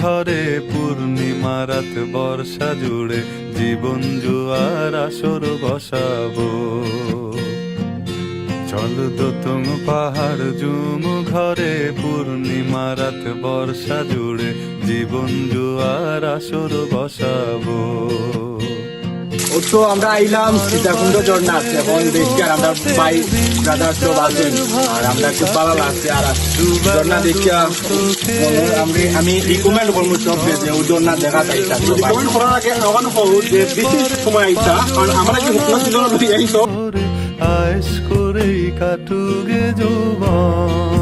ঘরে পূর্ণিমা রাত বর্ষা জুড়ে জীবন জুয়ার আসর বসাবো। চল দোতং পাহাড় জুম ঘরে পূর্ণিমা রাত বর্ষা জুড়ে জীবন জুয়ার আসর বসাবো। ও তো আমরা আইলাম সীতাকুণ্ড ঝর্ণা এখন দেখছি আর আমরা ভাই ব্রাদার সব আছেন আর আমরা খুব ভালো লাগছে আর ঝর্ণা দেখি আমি আমি রিকমেন্ড করব সব যে ও ঝর্ণা দেখা চাই রিকমেন্ড করার আগে আমার হল যে বেশি সময় আইসা কারণ আমরা কি হুকনা ছিল এই সব? করে আয়েস করেই কাটুগে যৌবন।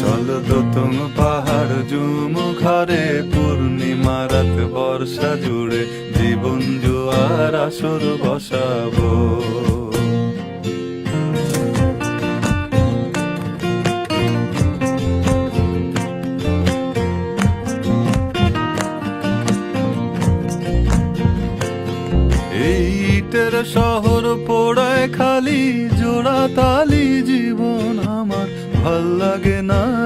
চল দোতং পাহাড় জুম ঘরে পূর্ণিমা রাত বর্ষা জুড়ে। জীবন জুয়ার আসর বসাবো। ইটের শহর পোড়ায় খালি, জোড়া তালি, জীবন আমার ভালো লাগে না।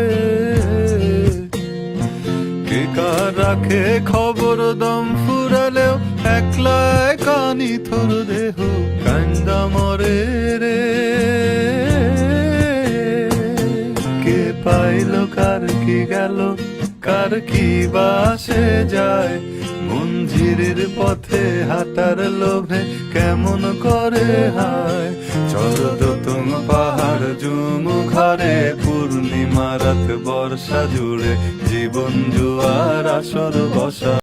রাখে খবর দম ফুরালেও একলা কানি থর দেহ কান্দা মরে রে। কে পাইল, কার কি গেল, কার কি বাসে যায়? মঞ্জিরের পথে হাঁটার লোভে কেমন করে হায়? পূর্ণিমা রাত বর্ষা জুড়ে জীবন জুয়ার আসর বসা।